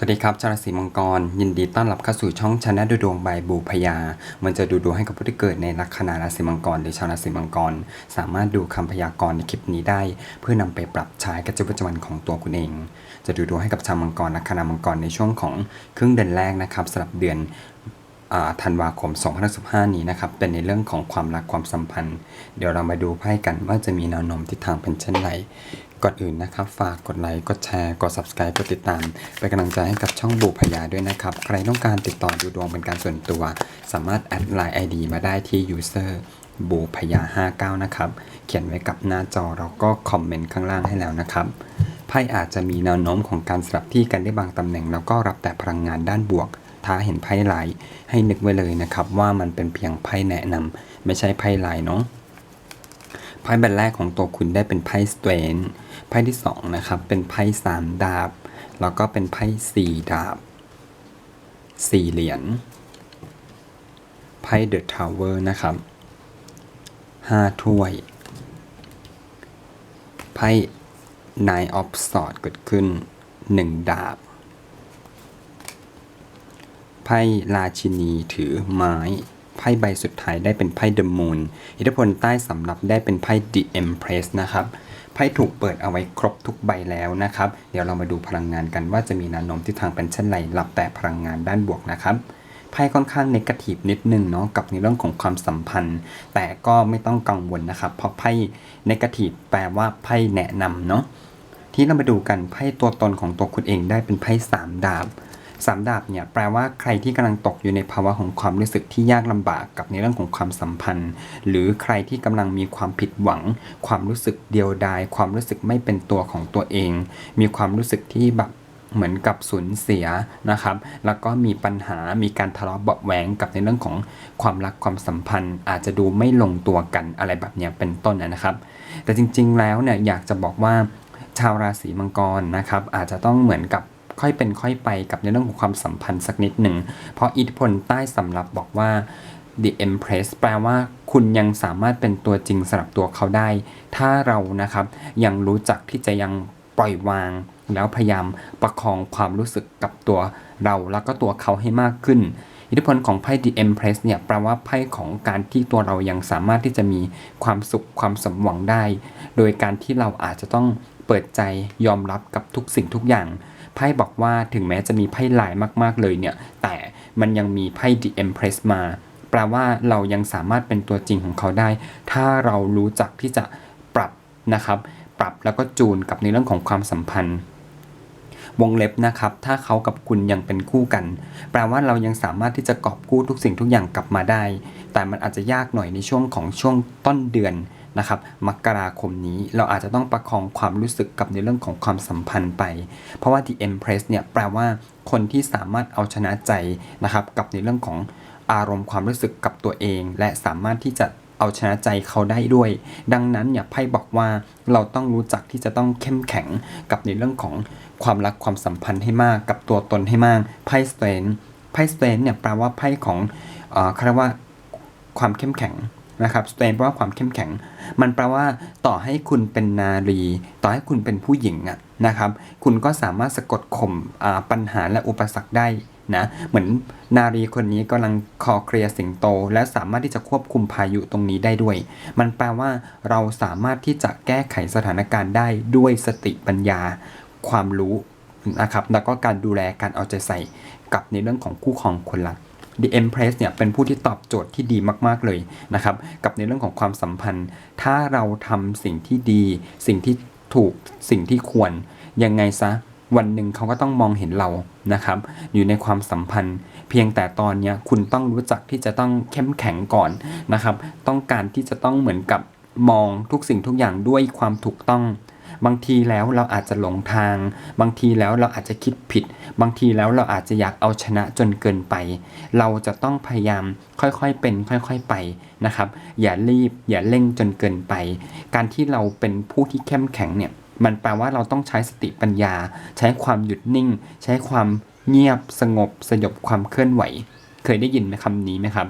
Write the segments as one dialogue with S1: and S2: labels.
S1: สวัสดีครับ ชาวราศีมังกร ยินดีต้อนรับเข้าสู่ช่องชนะดูดวงบายบูพยา มันจะดูดวงให้กับผู้ที่เกิดในลัคนาราศีมังกรหรือชาวราศีมังกร สามารถดูคำพยากรณ์ในคลิปนี้ได้ เพื่อนำไปปรับใช้กับชีวิตประจำวันของตัวคุณเอง จะดูดวงให้กับชาวมังกรลัคนามังกรในช่วงของครึ่งเดือนแรกนะครับสำหรับเดือนธันวาคม2015 นี้นะครับ เป็นในเรื่องของความรักความสัมพันธ์ เดี๋ยวเรามาดูไพ่กันว่าจะมีแนวโน้มทิศทางเป็นเช่นไร ก่อนอื่นนะครับ ฝากกดไลค์กดแชร์กด subscribe กดติดตาม เป็นกำลังใจให้กับช่องบูพยาด้วยนะครับ ใครต้องการติดต่อดูดวงเป็นการส่วนตัว สามารถแอดไลน์ ID มาได้ที่ user บูพยา59 นะครับ เขียนไว้กับหน้าจอเราก็คอมเมนต์ข้างล่างให้แล้วนะครับไพ่อาจจะมีแนวโน้มของการสลับที่กันได้บางตำแหน่ง แล้วก็รับแต่พลังงานด้านบวก ถ้าเห็นไพ่ลายให้นึกไว้เลยนะครับ ว่ามันเป็นเพียงไพ่แนะนำไม่ใช่ไพ่ลายเนาะ พ่ใบแรกของตัวคุณได้เป็นไพ่สเตรนไพ่ที่สองนะครับเป็นไพ่สามดาบ แล้วก็เป็นไพ่สี่ดาบสี่เหรียญไพ่เดอะทาวเวอร์นะครับห้าถ้วยไพ่ Nine of s w o r d เกิดขึ้นหนึ่งดาบไพ่ราชินีถือไม้ ไพ่ใบสุดท้ายได้เป็นไพ่เดอะมูนอิทธิพลใต้สำรับได้เป็นไพ่ The Empress นะครับไพ่ถูกเปิดเอาไว้ครบทุกใบแล้วนะครับ เดี๋ยวเรามาดูพลังงานกันว่าจะมีแนวโน้มที่ทางเป็นเช่นไรรับแต่พลังงานด้านบวกนะครับไพ่ค่อนข้างเนกาทีฟนิดนึงเนาะกับในเรื่องของความสัมพันธ์ แต่ก็ไม่ต้องกังวลนะครับ เพราะไพ่เนกาทีฟแปลว่าไพ่แนะนำเนาะที่เรามาดูกันไพ่ตัวตนของตัวคุณเองได้เป็นไพ่สามดาบ สามดาบเนี่ยแปลว่าใครที่กำลังตกอยู่ในภาวะของความรู้สึกที่ยากลำบากกับในเรื่องของความสัมพันธ์ หรือใครที่กำลังมีความผิดหวัง ความรู้สึกเดียวดาย ความรู้สึกไม่เป็นตัวของตัวเอง มีความรู้สึกที่แบบเหมือนกับสูญเสียนะครับ แล้วก็มีปัญหา มีการทะเลาะเบาะแหวงกับในเรื่องของความรักความสัมพันธ์ อาจจะดูไม่ลงตัวกันอะไรแบบเนี้ยเป็นต้นนะครับ แต่จริงๆแล้วเนี่ยอยากจะบอกว่าชาวราศีมังกรนะครับ อาจจะต้องเหมือนกับ ค่อยเป็นค่อยไปกับในเรื่องของความสัมพันธ์สักนิดหนึ่ง เพราะอิทธิพลใต้สำรับบอกว่า the empress แปลว่าคุณยังสามารถเป็นตัวจริงสำหรับตัวเขาได้ ถ้าเรานะครับยังรู้จักที่จะยังปล่อยวาง แล้วพยายามประคองความรู้สึกกับตัวเราแล้วก็ตัวเขาให้มากขึ้น อิทธิพลของไพ่ The Empress เนี่ยแปลว่าไพ่ของการที่ตัวเรายังสามารถที่จะมีความสุขความสมหวังได้ โดยการที่เราอาจจะต้องเปิดใจยอมรับกับทุกสิ่งทุกอย่าง ไพ่บอกว่าถึงแม้จะมีไพ่หลายมาก ๆ เลยเนี่ย แต่มันยังมีไพ่ The Empress มา แปลว่าเรายังสามารถเป็นตัวจริงของเขาได้ ถ้าเรารู้จักที่จะปรับนะครับ ปรับแล้วก็จูนกับในเรื่องของความสัมพันธ์ วงเล็บนะครับ ถ้าเขากับคุณยังเป็นคู่กัน แปลว่าเรายังสามารถที่จะกอบกู้ทุกสิ่งทุกอย่างกลับมาได้ แต่มันอาจจะยากหน่อยในช่วงของช่วงต้นเดือน นะครับมกราคมนี้เราอาจจะต้องประคองความรู้สึกกับในเรื่องของความสัมพันธ์ไป เพราะว่า The Empress เนี่ยแปลว่าคนที่สามารถเอาชนะใจนะครับกับในเรื่องของอารมณ์ความรู้สึกกับตัวเอง และสามารถที่จะเอาชนะใจเขาได้ด้วย ดังนั้นเนี่ยไพ่บอกว่าเราต้องรู้จักที่จะต้องเข้มแข็งกับในเรื่องของความรักความสัมพันธ์ให้มากกับตัวตนให้มากไพ่สเตนไพ่สเตนเนี่ยแปลว่าไพ่ของเอ่อเขาเรียกว่าความเข้มแข็ง นะครับสเตนแปลว่าความเข้มแข็ง มันแปลว่าต่อให้คุณเป็นนารี ต่อให้คุณเป็นผู้หญิงอะนะครับ คุณก็สามารถสะกดข่มปัญหาและอุปสรรคได้นะเหมือนนารีคนนี้กำลังคอเคลียร์สิงโต และสามารถที่จะควบคุมพายุตรงนี้ได้ด้วย มันแปลว่าเราสามารถที่จะแก้ไขสถานการณ์ได้ด้วยสติปัญญา ความรู้นะครับแล้วก็การดูแลการเอาใจใส่กับในเรื่องของคู่ครองคนรัก The Empress เนี่ยเป็นผู้ที่ตอบโจทย์ที่ดีมากๆเลยนะครับกับในเรื่องของความสัมพันธ์ ถ้าเราทำสิ่งที่ดี สิ่งที่ถูกสิ่งที่ควรยังไงซะวันหนึ่งเขาก็ต้องมองเห็นเรานะครับ อยู่ในความสัมพันธ์ เพียงแต่ตอนนี้คุณต้องรู้จักที่จะต้องเข้มแข็งก่อนนะครับ ต้องการที่จะต้องเหมือนกับมองทุกสิ่งทุกอย่างด้วยความถูกต้อง บางทีแล้วเราอาจจะหลงทาง บางทีแล้วเราอาจจะคิดผิด บางทีแล้วเราอาจจะอยากเอาชนะจนเกินไป เราจะต้องพยายามค่อยๆเป็นค่อยๆไปนะครับ อย่ารีบอย่าเร่งจนเกินไป การที่เราเป็นผู้ที่เข้มแข็งเนี่ยมันแปลว่าเราต้องใช้สติปัญญา ใช้ความหยุดนิ่ง ใช้ความเงียบสงบสยบความเคลื่อนไหว เคยได้ยินไหมคำนี้ไหมครับ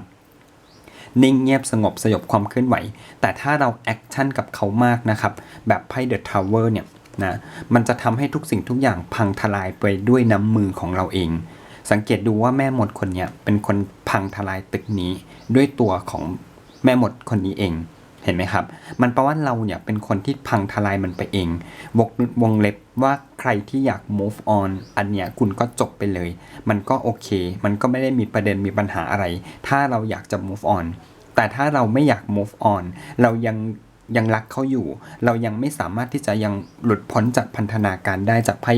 S1: นิ่งเงียบสงบสยบความเคลื่อนไหว แต่ถ้าเราแอคชั่นกับเขามากนะครับ แบบไพ่เดอะทาวเวอร์เนี่ยนะมันจะทำให้ทุกสิ่งทุกอย่างพังทลายไปด้วยน้ำมือของเราเอง สังเกตดูว่าแม่หมดคนเนี้ยเป็นคนพังทลายตึกนี้ ด้วยตัวของแม่หมดคนนี้เองเห็นไหมครับ มันแปลว่าเราเนี่ยเป็นคนที่พังทลายมันไปเองวงวงเล็บ ว่าใครที่อยาก move on อันเนี้ยคุณก็จบไปเลย มันก็โอเค มันก็ไม่ได้มีประเด็นมีปัญหาอะไร ถ้าเราอยากจะ move on แต่ถ้าเราไม่อยาก move on เรายังยังรักเขาอยู่ เรายังไม่สามารถที่จะยังหลุดพ้นจากพันธนาการได้จากไพ่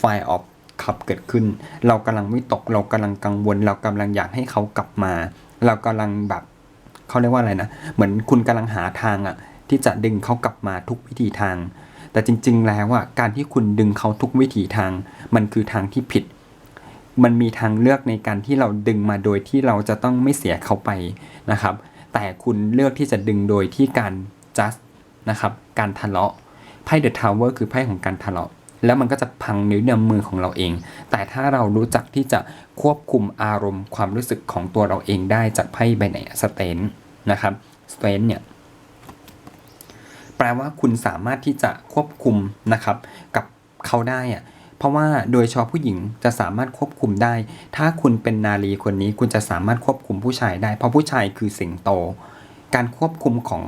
S1: Fire of ขับเกิดขึ้น เรากำลังวิตก เรากำลังกังวล เรากำลังอยากให้เขากลับมา เรากำลังแบบเขาเรียกว่าอะไรนะ เหมือนคุณกำลังหาทางอะที่จะดึงเขากลับมาทุกวิธีทาง แต่จริง ๆ แล้วอะการที่คุณดึงเขาทุกวิถีทาง มันคือทางที่ผิด มันมีทางเลือกในการที่เราดึงมาโดยที่เราจะต้องไม่เสียเขาไปนะครับ แต่คุณเลือกที่จะดึงโดยที่การ just นะครับการทะเลาะไพ่ The Tower คือไพ่ของการทะเลาะ แล้วมันก็จะพังนิ้วนมือของเราเอง แต่ถ้าเรารู้จักที่จะควบคุมอารมณ์ความรู้สึกของตัวเราเองได้จากไพ่ใบไหนสเตนนะครับสเตนเนี่ย แปลว่าคุณสามารถที่จะควบคุมนะครับ กับเขาได้อะเพราะว่าโดยเฉพาะผู้หญิงจะสามารถควบคุมได้ ถ้าคุณเป็นนารีคนนี้คุณจะสามารถควบคุมผู้ชายได้ เพราะผู้ชายคือสิงโต การควบคุมของ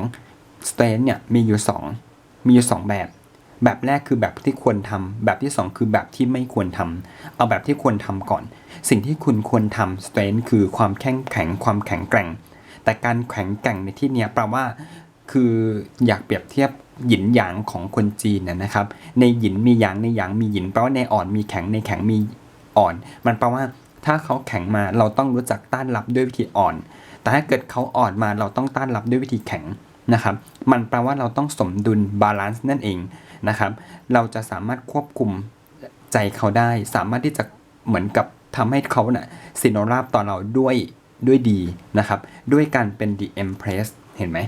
S1: สเตนเนี่ยมีอยู่สองมีอยู่สองแบบ แบบแรกคือแบบที่ควรทำแบบที่สองคือแบบที่ไม่ควรทำเอาแบบที่ควรทำก่อน สิ่งที่คุณควรทำสเตนคือความแข็งแข็งความแข็งแกร่ง แต่การแข็งแกร่งในที่นี้แปลว่า คืออยากเปรียบเทียบหยินหยางของคนจีนนะครับ ในหยินมีหยางในหยางมีหยินแปลว่าในอ่อนมีแข็งในแข็งมีอ่อน มันแปลว่าถ้าเขาแข็งมาเราต้องรู้จักต้านรับด้วยวิธีอ่อน แต่ถ้าเกิดเขาอ่อนมาเราต้องต้านรับด้วยวิธีแข็งนะครับ มันแปลว่าเราต้องสมดุลบาลานซ์นั่นเองนะครับ เราจะสามารถควบคุมใจเขาได้ สามารถที่จะเหมือนกับทำให้เขาเนะ่ะสิโนราบต่อเราด้วยด้วยดีนะครับ ด้วยการเป็น the empress เห็นไหม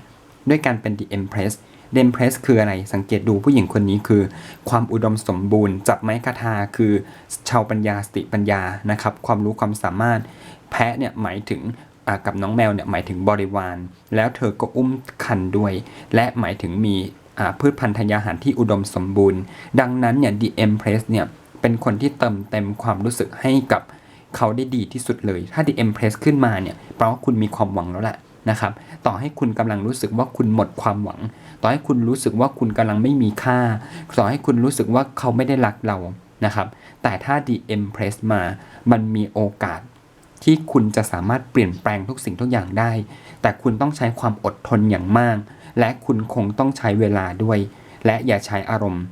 S1: ด้วยการเป็น the empress the empress คืออะไรสังเกตดูผู้หญิงคนนี้คือ ความอุดมสมบูรณ์จับไม้คาทาคือ ชาวปัญญาสติปัญญานะครับ ความรู้ความสามารถแพะเนี่ยหมายถึงกับน้องแมวเนี่ยหมายถึงบริวาร แล้วเธอก็อุ้มคันด้วย และหมายถึงมีพืชพันธุ์ธัญญาหารที่อุดมสมบูรณ์ ดังนั้นเนี่ย the empress เนี่ยเป็นคนที่เติมเต็มความรู้สึกให้กับเขาได้ดีที่สุดเลย ถ้า the empress ขึ้นมาเนี่ยแปลว่าคุณมีความหวังแล้วแหละ นะครับ ต่อให้คุณกำลังรู้สึกว่าคุณหมดความหวัง ต่อให้คุณรู้สึกว่าคุณกำลังไม่มีค่า ต่อให้คุณรู้สึกว่าเขาไม่ได้รักเรานะครับ แต่ถ้า The Empress มา มันมีโอกาสที่คุณจะสามารถเปลี่ยนแปลงทุกสิ่งทุกอย่างได้ แต่คุณต้องใช้ความอดทนอย่างมาก และคุณคงต้องใช้เวลาด้วย และอย่าใช้อารมณ์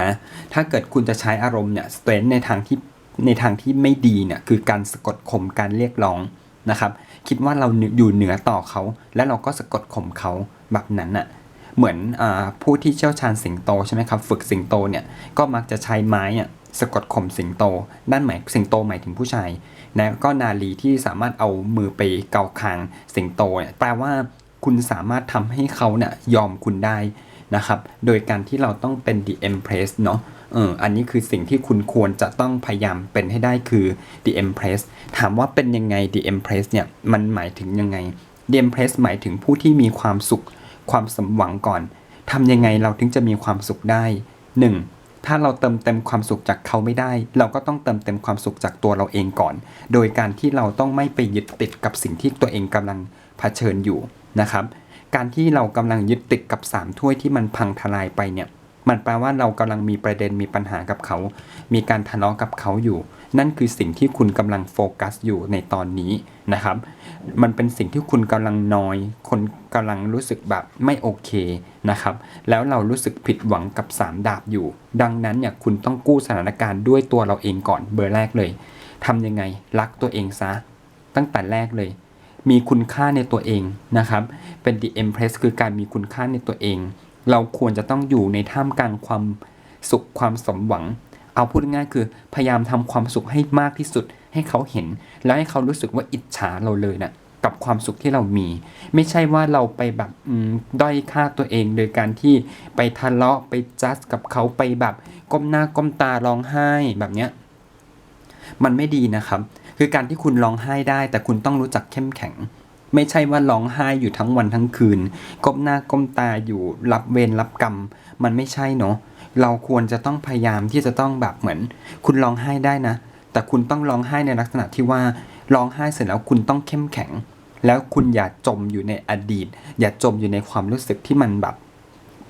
S1: นะถ้าเกิดคุณจะใช้อารมณ์เนี่ยสเตนในทางที่ในทางที่ไม่ดีเนี่ยคือการสะกดข่มการเรียกร้อง นะครับ คิดว่าเราอยู่เหนือต่อเขา แล้วเราก็สะกดข่มเขาแบบนั้นน่ะเหมือนอผู้ที่เชี่ยวชาญสิงโตใช่ไหมครับ ฝึกสิงโตเนี่ยก็มักจะใช้ไม้อะสะกดข่มสิงโต ด้านหมายสิงโตหมายถึงผู้ชายนะก็นาลีที่สามารถเอามือไปเกาคางสิงโตเนี่ยแปลว่าคุณสามารถทำให้เขาเนี่ยยอมคุณได้นะครับ โดยการที่เราต้องเป็น the empress เนาะ เอออันนี้คือสิ่งที่คุณควรจะต้องพยายามเป็นให้ได้คือ the empress ถามว่าเป็นยังไง the empress เนี่ยมันหมายถึงยังไง the empress หมายถึงผู้ที่มีความสุขความสมหวังก่อนทำยังไงเราถึงจะมีความสุขได้ 1. ถ้าเราเติมเต็มความสุขจากเขาไม่ได้ เราก็ต้องเติมเต็มความสุขจากตัวเราเองก่อน โดยการที่เราต้องไม่ไปยึดติดกับสิ่งที่ตัวเองกำลังเผชิญอยู่นะครับ การที่เรากำลังยึดติดกับ 3 ถ้วยที่มันพังทลายไปเนี่ย มันแปลว่าเรากำลังมีประเด็นมีปัญหากับเขา มีการทะเลาะกับเขาอยู่ นั่นคือสิ่งที่คุณกำลังโฟกัสอยู่ในตอนนี้นะครับ มันเป็นสิ่งที่คุณกำลังนอย คนกำลังรู้สึกแบบไม่โอเคนะครับ แล้วเรารู้สึกผิดหวังกับ 3 ดาบอยู่ ดังนั้นเนี่ยคุณต้องกู้สถานการณ์ด้วยตัวเราเองก่อนเบอร์แรกเลยทำยังไงรักตัวเองซะ ตั้งแต่แรกเลย มีคุณค่าในตัวเองนะครับ เป็น the empress คือการมีคุณค่าในตัวเอง เราควรจะต้องอยู่ในท่ามกลางความสุขความสมหวัง เอาพูดง่ายๆคือพยายามทำความสุขให้มากที่สุด ให้เขาเห็น แล้วให้เขารู้สึกว่าอิจฉาเราเลยนะกับความสุขที่เรามี ไม่ใช่ว่าเราไปแบบด้อยค่าตัวเอง โดยการที่ไปทะเลาะไปจัดกับเขาไปแบบก้มหน้าก้มตาร้องไห้แบบเนี้ยมันไม่ดีนะครับ คือการที่คุณร้องไห้ได้ แต่คุณต้องรู้จักเข้มแข็ง ไม่ใช่ว่าร้องไห้อยู่ทั้งวันทั้งคืน ก้มหน้าก้มตาอยู่รับเวรรับกรรม มันไม่ใช่เนาะเราควรจะต้องพยายามที่จะต้องแบบเหมือน คุณร้องไห้ได้นะ แต่คุณต้องร้องไห้ในลักษณะที่ว่าร้องไห้เสร็จแล้วคุณต้องเข้มแข็ง แล้วคุณอย่าจมอยู่ในอดีต อย่าจมอยู่ในความรู้สึกที่มันแบบ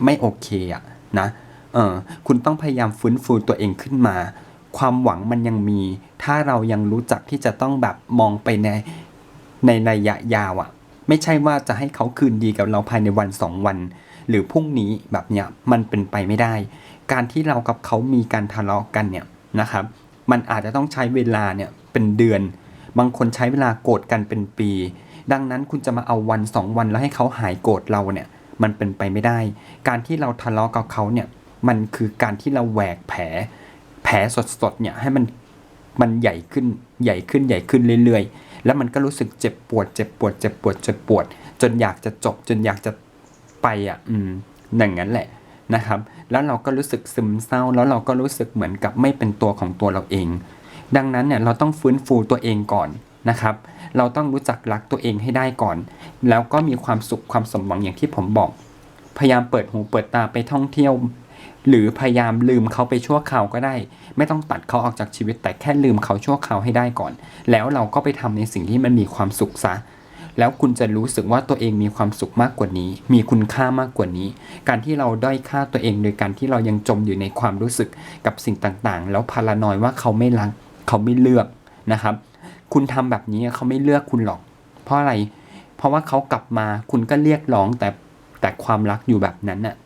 S1: ไม่โอเคอะนะเออคุณต้องพยายามฟื้นฟูตัวเองขึ้นมา ความหวังมันยังมี ถ้าเรายังรู้จักที่จะต้องแบบมองไปใน ในระยะยาวอะไม่ใช่ว่าจะให้เขาคืนดีกับเราภายในวันสองวัน หรือพรุ่งนี้แบบเนี้ยมันเป็นไปไม่ได้ การที่เรากับเขามีการทะเลาะกันเนี่ยนะครับ มันอาจจะต้องใช้เวลาเนี่ยเป็นเดือน บางคนใช้เวลาโกรธกันเป็นปี ดังนั้นคุณจะมาเอาวันสองวันแล้วให้เขาหายโกรธเราเนี่ยมันเป็นไปไม่ได้ การที่เราทะเลาะกับเขาเนี่ยมันคือการที่เราแหวกแผล แผลสดๆเนี่ยให้มันมันใหญ่ขึ้นใหญ่ขึ้นใหญ่ขึ้นเรื่อยๆ แล้วมันก็รู้สึกเจ็บปวด เจ็บปวด เจ็บปวด เจ็บปวด จนอยากจะจบ จนอยากจะไปอะ อืมอย่างนั้นแหละนะครับ แล้วเราก็รู้สึกซึมเศร้า แล้วเราก็รู้สึกเหมือนกับไม่เป็นตัวของตัวเราเอง ดังนั้นเนี่ยเราต้องฟื้นฟูตัวเองก่อนนะครับ เราต้องรู้จักรักตัวเองให้ได้ก่อน แล้วก็มีความสุขความสมหวังอย่างที่ผมบอก พยายามเปิดหูเปิดตาไปท่องเที่ยว หรือพยายามลืมเขาไปชั่วคราวก็ได้ ไม่ต้องตัดเขาออกจากชีวิต แต่แค่ลืมเขาชั่วคราวให้ได้ก่อน แล้วเราก็ไปทำในสิ่งที่มันมีความสุขซะแล้วคุณจะรู้สึกว่าตัวเองมีความสุขมากกว่านี้ มีคุณค่ามากกว่านี้ การที่เราด้อยค่าตัวเองโดยการที่เรายังจมอยู่ในความรู้สึกกับสิ่งต่างๆ แล้วพารานอยว่าเขาไม่รัก เขาไม่เลือกนะครับ คุณทำแบบนี้เขาไม่เลือกคุณหรอก เพราะอะไร เพราะว่าเขากลับมาคุณก็เรียกร้องแต่แต่ความรักอยู่แบบนั้นน่ะ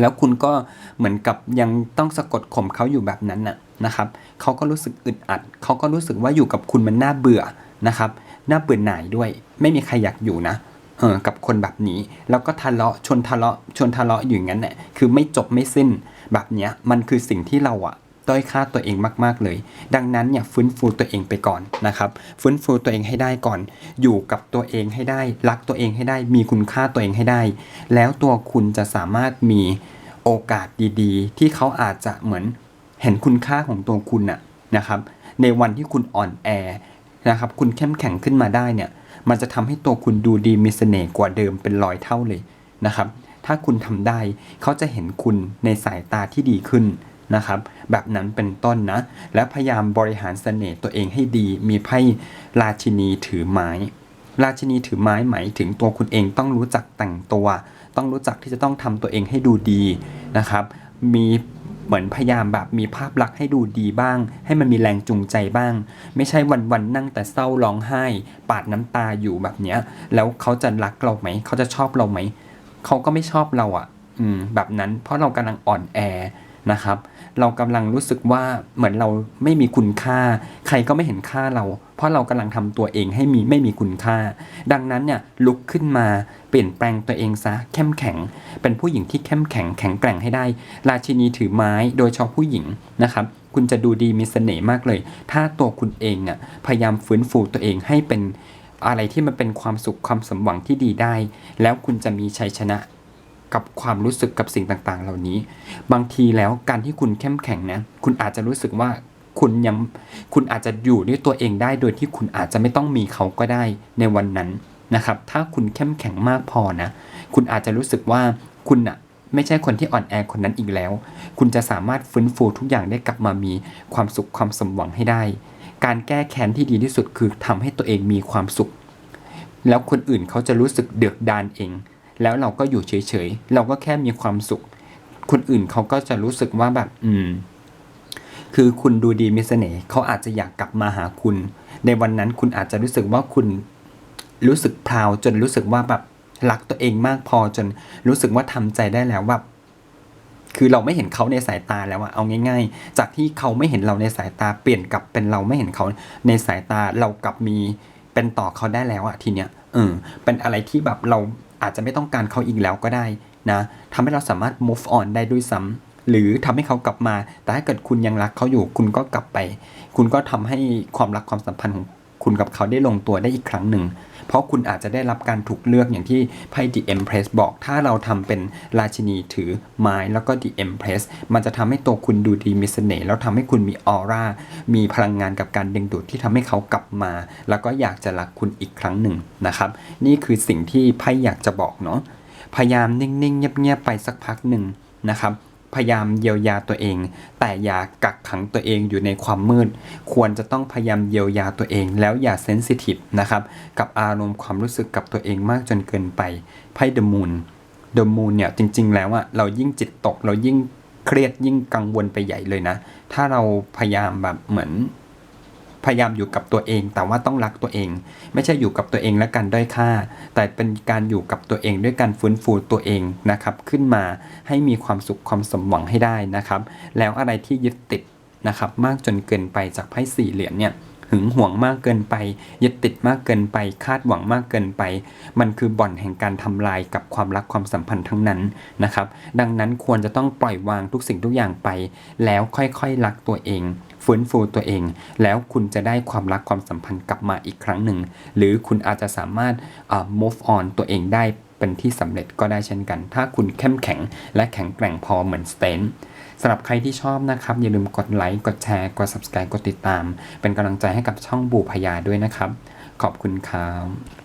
S1: แล้วคุณก็เหมือนกับยังต้องสะกดข่มเขาอยู่แบบนั้นน่ะนะครับเขาก็รู้สึกอึดอัดเขาก็รู้สึกว่าอยู่กับคุณมันน่าเบื่อนะครับน่าเบื่อหน่ายด้วย ไม่มีใครอยากอยู่นะเออกับคนแบบนี้ แล้วก็ทะเลาะชนทะเลาะชนทะเลาะอยู่งั้นแหละคือไม่จบไม่สิ้นแบบเนี้ยมันคือสิ่งที่เราอะ ด้อยค่าตัวเองมาก ๆ เลย ดังนั้นเนี่ยฟื้นฟูตัวเองไปก่อนนะครับฟื้นฟูตัวเองให้ได้ก่อน อยู่กับตัวเองให้ได้ รักตัวเองให้ได้ มีคุณค่าตัวเองให้ได้ แล้วตัวคุณจะสามารถมีโอกาสดีๆ ที่เขาอาจจะเหมือนเห็นคุณค่าของตัวคุณน่ะนะครับในวันที่คุณอ่อนแอนะครับคุณเข้มแข็งขึ้นมาได้เนี่ยมันจะทำให้ตัวคุณดูดีมีเสน่ห์กว่าเดิมเป็นร้อยเท่าเลยนะครับ ถ้าคุณทำได้เขาจะเห็นคุณในสายตาที่ดีขึ้น นะครับแบบนั้นเป็นต้นนะ และพยายามบริหารเสน่ห์ตัวเองให้ดี มีไพ่ราชินีถือไม้ ราชินีถือไม้หมายถึงตัวคุณเองต้องรู้จักแต่งตัว ต้องรู้จักที่จะต้องทำตัวเองให้ดูดีนะครับ มีเหมือนพยายามแบบมีภาพลักษณ์ให้ดูดีบ้าง ให้มันมีแรงจูงใจบ้าง ไม่ใช่วันๆนั่งแต่เศร้าร้องไห้ ปาดน้ำตาอยู่แบบเนี้ย แล้วเขาจะรักเราไหม เขาจะชอบเราไหม เขาก็ไม่ชอบเราอะ่ะ อืมแบบนั้นเพราะเรากำลังอ่อนแอนะครับ เรากำลังรู้สึกว่าเหมือนเราไม่มีคุณค่า ใครก็ไม่เห็นค่าเรา เพราะเรากำลังทำตัวเองให้มีไม่มีคุณค่า ดังนั้นเนี่ยลุกขึ้นมาเปลี่ยนแปลงตัวเองซะเข้มแข็ง เป็นผู้หญิงที่เข้มแข็งแข็งแกร่งให้ได้ ราชินีถือไม้โดยเฉพาะผู้หญิงนะครับคุณจะดูดีมีเสน่ห์มากเลย ถ้าตัวคุณเองอะพยายามฟื้นฟูตัวเองให้เป็นอะไรที่มันเป็นความสุขความสมหวังที่ดีได้ แล้วคุณจะมีชัยชนะ กับความรู้สึกกับสิ่งต่างๆ เหล่านี้ บางทีแล้วการที่คุณเข้มแข็งนะ คุณอาจจะรู้สึกว่าคุณยังคุณอาจจะอยู่ด้วยตัวเองได้ โดยที่คุณอาจจะไม่ต้องมีเขาก็ได้ในวันนั้นนะครับ ถ้าคุณเข้มแข็งมากพอนะ คุณอาจจะรู้สึกว่าคุณอะไม่ใช่คนที่อ่อนแอคนนั้นอีกแล้ว คุณจะสามารถฟื้นฟูทุกอย่างได้กลับมามีความสุขความสมหวังให้ได้ การแก้แค้นที่ดีที่สุดคือทำให้ตัวเองมีความสุข แล้วคนอื่นเขาจะรู้สึกเดือดดานเอง แล้วเราก็อยู่เฉยๆ เราก็แค่มีความสุข คนอื่นเขาก็จะรู้สึกว่าแบบ อืม คือคุณดูดีมีเสน่ห์เขาอาจจะอยากกลับมาหาคุณ ในวันนั้นคุณอาจจะรู้สึกว่าคุณรู้สึกพราวจนรู้สึกว่าแบบรักตัวเองมากพอจนรู้สึกว่าทำใจได้แล้วว่าคือเราไม่เห็นเขาในสายตาแล้วอะเอาง่าย ๆ จากที่เขาไม่เห็นเราในสายตาเปลี่ยนกลับเป็นเราไม่เห็นเขาในสายตาเรากลับมีเป็นต่อเขาได้แล้วอะทีเนี้ยเออเป็นอะไรที่แบบเรา อาจจะไม่ต้องการเขาอีกแล้วก็ได้นะทำให้เราสามารถ move on ได้ด้วยซ้ำหรือทำให้เขากลับมา แต่ถ้าเกิดคุณยังรักเขาอยู่ คุณก็กลับไป คุณก็ทำให้ความรักความสัมพันธ์ของคุณกับเขาได้ลงตัวได้อีกครั้งหนึ่ง เพราะคุณอาจจะได้รับการถูกเลือกอย่างที่ไพ่ The Empress บอก ถ้าเราทำเป็นราชินีถือไม้แล้วก็ The Empress มันจะทำให้ตัวคุณดูดีมีเสน่ห์แล้วทำให้คุณมีออร่า มีพลังงานกับการดึงดูดที่ทำให้เขากลับมา แล้วก็อยากจะรักคุณอีกครั้งหนึ่งนะครับ นี่คือสิ่งที่ไพ่อยากจะบอกเนาะพยายามนิ่งๆเงียบๆไปสักพักหนึ่งนะครับ พยายามเยียวยาตัวเอง แต่อย่ากักขังตัวเองอยู่ในความมืด ควรจะต้องพยายามเยียวยาตัวเอง แล้วอย่าเซนซิทีฟนะครับกับอารมณ์ความรู้สึกกับตัวเองมากจนเกินไปไพ่เดอะมูนเดอะมูนเนี่ยจริง ๆ แล้วอะเรายิ่งจิตตกเรายิ่งเครียดยิ่งกังวลไปใหญ่เลยนะ ถ้าเราพยายามแบบเหมือน พยายามอยู่กับตัวเอง แต่ว่าต้องรักตัวเอง ไม่ใช่อยู่กับตัวเองและกันด้อยค่า แต่เป็นการอยู่กับตัวเองด้วยการฟื้นฟูตัวเองนะครับ ขึ้นมาให้มีความสุขความสมหวังให้ได้นะครับ แล้วอะไรที่ยึดติดนะครับมากจนเกินไปจากไพ่สี่เหรียญเนี่ยหึงหวงมากเกินไป ยึดติดมากเกินไป คาดหวังมากเกินไป มันคือบ่อนแห่งการทำลายกับความรักความสัมพันธ์ทั้งนั้นนะครับ ดังนั้นควรจะต้องปล่อยวางทุกสิ่งทุกอย่างไป แล้วค่อยๆรักตัวเอง ฟื้นฟูตัวเอง แล้วคุณจะได้ความรักความสัมพันธ์กลับมาอีกครั้งหนึ่ง หรือคุณอาจจะสามารถเอ่อ move on ตัวเองได้เป็นที่สำเร็จก็ได้เช่นกัน ถ้าคุณเข้มแข็งและแข็งแกร่งพอเหมือนสเตนสำหรับใครที่ชอบนะครับ อย่าลืมกดไลค์กดแชร์กด subscribe กดติดตาม เป็นกำลังใจให้กับช่องบูพยาด้วยนะครับ ขอบคุณครับ